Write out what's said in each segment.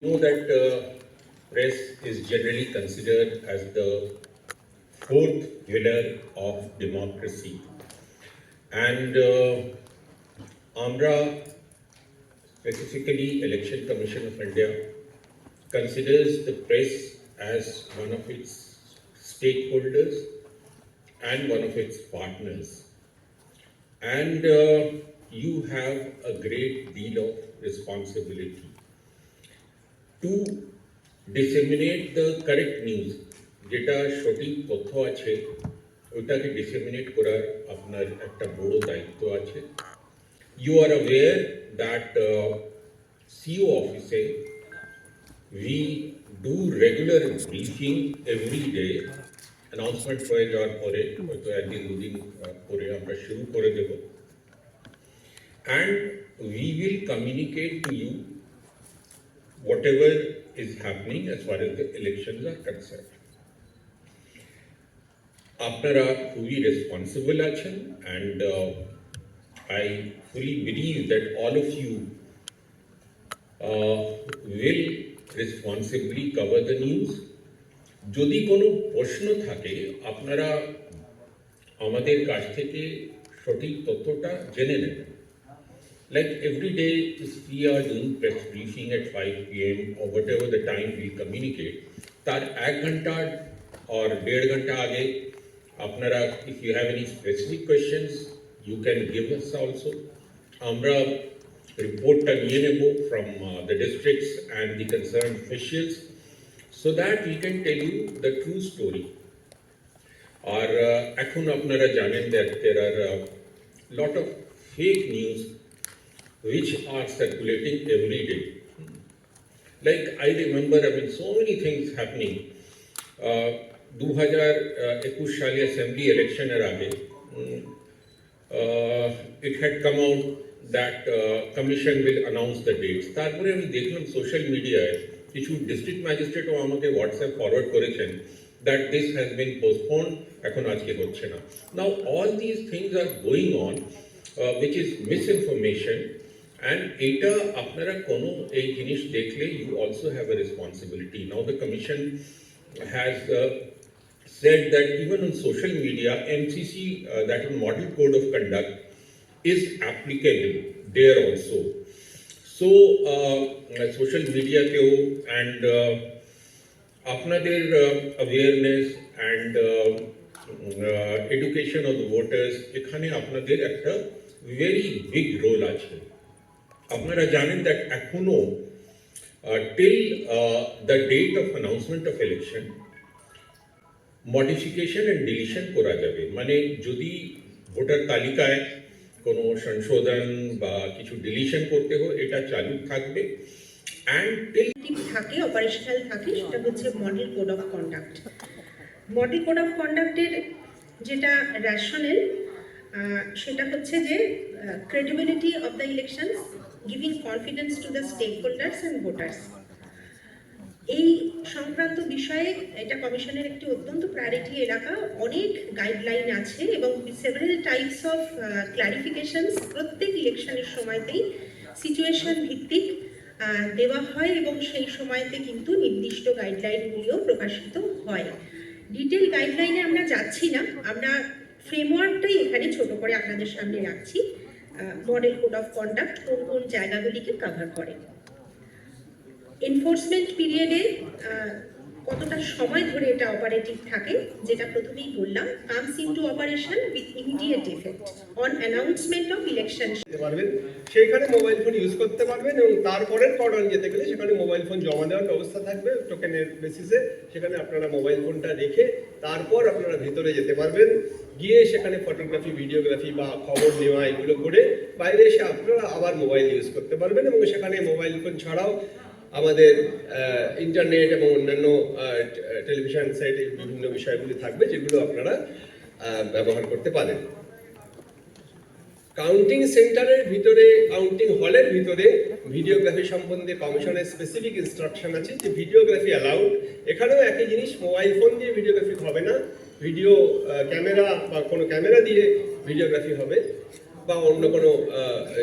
know that uh, press is generally considered as the fourth pillar of democracy. And uh, AMRA, specifically Election Commission of India, considers the press as one of its stakeholders and one of its partners. And uh, you have a great deal of responsibility to disseminate the correct news, যেটা সঠিক তথ্য আছে, ওটাকে disseminate করার আপনার একটা বড় দায়িত্ব আছে। You are aware that CO অফিসে we do regular briefing every day announcement হয়ে যাওয়ার পরে হয়তো একদিন দুদিন পরে আমরা শুরু করে দেব। And we will communicate to you whatever is happening as far as the elections are concerned. আপনারা খুবই রেসপন্সিবল আছেন and I fully believe that all of you will responsibly cover the news যদি কোনো প্রশ্ন থাকে, আপনারা আমাদের কাছ থেকে সঠিক তথ্যটা জেনে নেবেন Like every day, if we are doing press briefing at 5 p.m. or whatever the time we communicate, তার এক ঘন্টা or দেড় ঘন্টা আগে আপনারা if you have any specific questions, you can give us also. আমরা রিপোর্টটা নিয়ে নেব from uh, the districts and the concerned officials so that we can tell you the true story. R uh, এখন আপনারা জানেন that there are a lot of fake news which are circulating every day. Like I remember, I mean, so many things happening. দু হাজার একুশ সালে assembly ইলেকশনের আগে it had come out that commission will announce the dates তারপরে আমি দেখলাম social মিডিয়ায় কিছু ডিস্ট্রিক্ট ম্যাজিস্ট্রেটও আমাকে হোয়াটসঅ্যাপ ফরওয়ার্ড করেছেন that this has been postpone এখন আজকে হচ্ছে না now all this things are going on which is misinformation And এইটা আপনারা কোনো এই জিনিস দেখলে you also have a responsibility now the commission has said that even on social media, MCC, uh, that is Model Code of Conduct, is applicable there also. So, uh, social media কেও and uh, আপনাদের awareness and education of the voters এখানে আপনাদের একটা very big role আছে আপনারা জানেন that এখনও till the date of announcement of election modification and deletion করা যাবে। মানে যদি ভোটার তালিকায় কোনো সংশোধন বা কিছু ডিলিশন করতে হয়, এটা চালু থাকবে। অ্যান্ড টিল থাকে অপারেশনাল থাকে, সেটা হচ্ছে model code of conduct model code of কন্ডাক্টের যেটা রেশনেল সেটা হচ্ছে যে credibility of the elections giving confidence to the stakeholders and voters এই সংক্রান্ত বিষয়ে এটা কমিশনের একটি অত্যন্ত প্রায়োরিটি এলাকা। অনেক গাইডলাইন আছে এবং সেভারেল টাইপস অফ ক্লারিফিকেশনস প্রত্যেক ইলেকশনের সময়তেই সিচুয়েশন ভিত্তিক দেওয়া হয় এবং সেই সময়তে কিন্তু নির্দিষ্ট গাইডলাইনগুলিও প্রকাশিত হয়। ডিটেল গাইডলাইনে আমরা যাচ্ছি না। আমরা ফ্রেমওয়ার্কটাই এখানে ছোট করে আপনাদের সামনে রাখছি। মডেল কোড অফ কন্ডাক্ট কোন কোন জায়গাগুলিকে কভার করে। এনফোর্সমেন্ট পিরিয়ডে কতটা সময় ধরে এটা অপারেটিভ থাকে, যেটা প্রথমেই বললাম comes into operation with immediate effect on announcement of election সেইখানে মোবাইল ফোন ইউজ করতে পারবেন এবং তারপরের কর্ডন যেতে গেলে সেখানে মোবাইল ফোন জমা দেওয়ার ব্যবস্থা থাকবে। টোকেনের বেসিসে সেখানে আপনারা মোবাইল ফোনটা রেখে তারপর আপনারা ভেতরে যেতে পারবেন। গিয়ে সেখানে ফটোগ্রাফি ভিডিওগ্রাফি বা খবর নেওয়া এগুলো করে বাইরে এসে আপনারা আবার মোবাইল ইউজ করতে পারবেন এবং সেখানে মোবাইল ফোন ছাড়াও আমাদের ইন্টারনেট এবং অন্যান্য টেলিভিশন সাইটে বিভিন্ন বিষয়গুলি থাকবে যেগুলো আপনারা ব্যবহার করতে পারেন। কাউন্টিং সেন্টারের ভিতরে কাউন্টিং হলের ভিতরে ভিডিওগ্রাফি সম্বন্ধে কমিশনের স্পেসিফিক ইনস্ট্রাকশন আছে যে ভিডিওগ্রাফি অ্যালাউড এখানেও একই জিনিস মোবাইল ফোন দিয়ে ভিডিওগ্রাফি হবে না। ভিডিও ক্যামেরা বা কোনো ক্যামেরা দিয়ে ভিডিওগ্রাফি হবে বা অন্য কোনো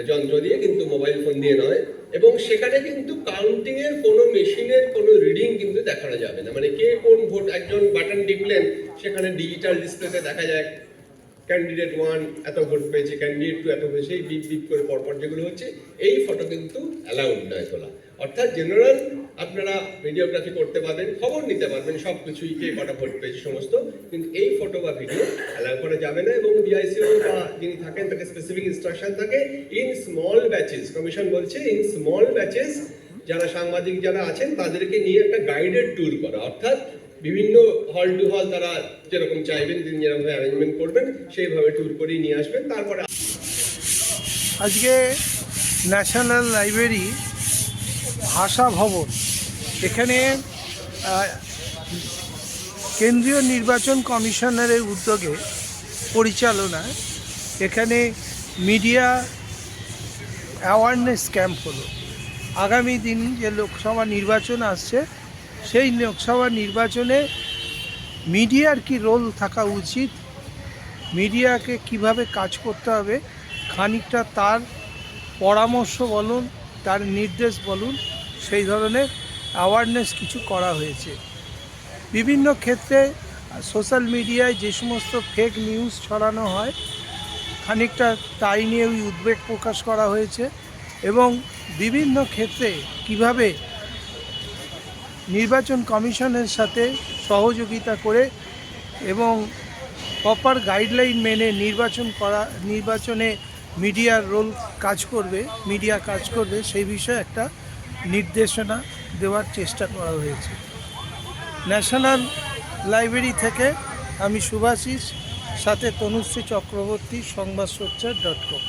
যন্ত্র দিয়ে, কিন্তু মোবাইল ফোন দিয়ে নয়। এবং সেখানে কিন্তু কাউন্টিং এর কোনো মেশিনের কোনো রিডিং কিন্তু দেখানো যাবে না। মানে কে কোন ভোট একজন বাটন টিপলেন, সেখানে ডিজিটাল ডিসপ্লেতে দেখা যায় ক্যান্ডিডেট ওয়ান এত ভোট পেয়েছে ক্যান্ডিডেট টু এত পেয়েছে বিপ বিপ করে পরপর যেগুলো হচ্ছে, এই ফটো কিন্তু অ্যালাউড নয় তোলা। অর্থাৎ জেনারেল আপনারা ভিডিওগ্রাফি করতে পারবেন, খবর নিতে পারবেন সব কিছুই কে কটা ভোট পেয়েছে, সমস্ত। কিন্তু এই ফটো বা ভিডিও অ্যালাউ করা যাবে না এবং ডিআইসিও বা যিনি থাকেন, তাকে স্পেসিফিক ইনস্ট্রাকশন থাকে ইন স্মল ব্যাচেস কমিশন বলছে ইন স্মল ব্যাচেস যারা সাংবাদিক যারা আছেন, তাদেরকে নিয়ে একটা গাইডেড ট্যুর করা। অর্থাৎ বিভিন্ন হল টু হল তারা যেরকম চাইবেন, তিনি যেরকমভাবে অ্যারেঞ্জমেন্ট করবেন, সেইভাবে ট্যুর করেই নিয়ে আসবেন। তারপরে আজকে ন্যাশনাল লাইব্রেরি ভাষা ভবন এখানে কেন্দ্রীয় নির্বাচন কমিশনারের উদ্যোগে পরিচালনায় এখানে মিডিয়া অ্যাওয়ারনেস ক্যাম্প হলো। আগামী দিন যে লোকসভা নির্বাচন আসছে, সেই লোকসভা নির্বাচনে মিডিয়ার কি রোল থাকা উচিত, মিডিয়াকে কীভাবে কাজ করতে হবে, খানিকটা তার পরামর্শ বলুন, তার নির্দেশ বলুন, সেই ধরনের অ্যাওয়ারনেস কিছু করা হয়েছে। বিভিন্ন ক্ষেত্রে সোশ্যাল মিডিয়ায় যে সমস্ত ফেক নিউজ ছড়ানো হয়, খানিকটা তাই নিয়ে ওই উদ্বেগ প্রকাশ করা হয়েছে এবং বিভিন্ন ক্ষেত্রে কীভাবে নির্বাচন কমিশনের সাথে সহযোগিতা করে এবং প্রপার গাইডলাইন মেনে নির্বাচন করা, নির্বাচনে মিডিয়ার রোল কাজ করবে মিডিয়া কাজ করবে, সেই বিষয়ে একটা নির্দেশনা দেওয়ার চেষ্টা করা হয়েছে। ন্যাশনাল লাইব্রেরি থেকে আমি সুভাশিস সাথে তনুশ্রী চক্রবর্তী সংবাদ সোচ্চার ডট কম।